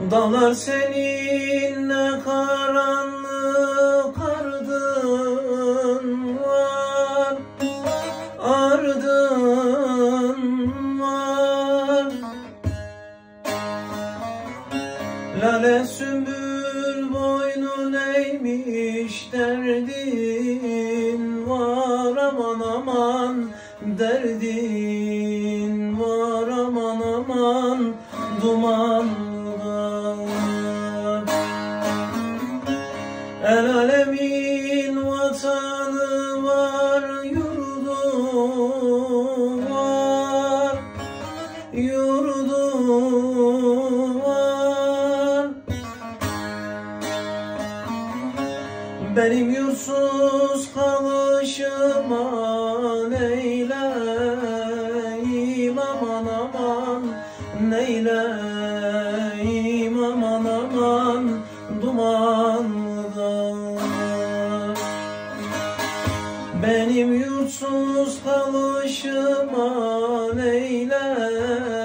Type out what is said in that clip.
Dağlar seninle karanlık ardın var. Ardın var. Lale sümbül boynun eğmiş derdin var. Aman aman Derdin var. Aman aman dumanlı El alemin vatanı var yurdu var Yurdu var. Benim yursuz kalışıma neyleyim aman aman Neyleyim Benim yurtsuz kalışıma neyleyim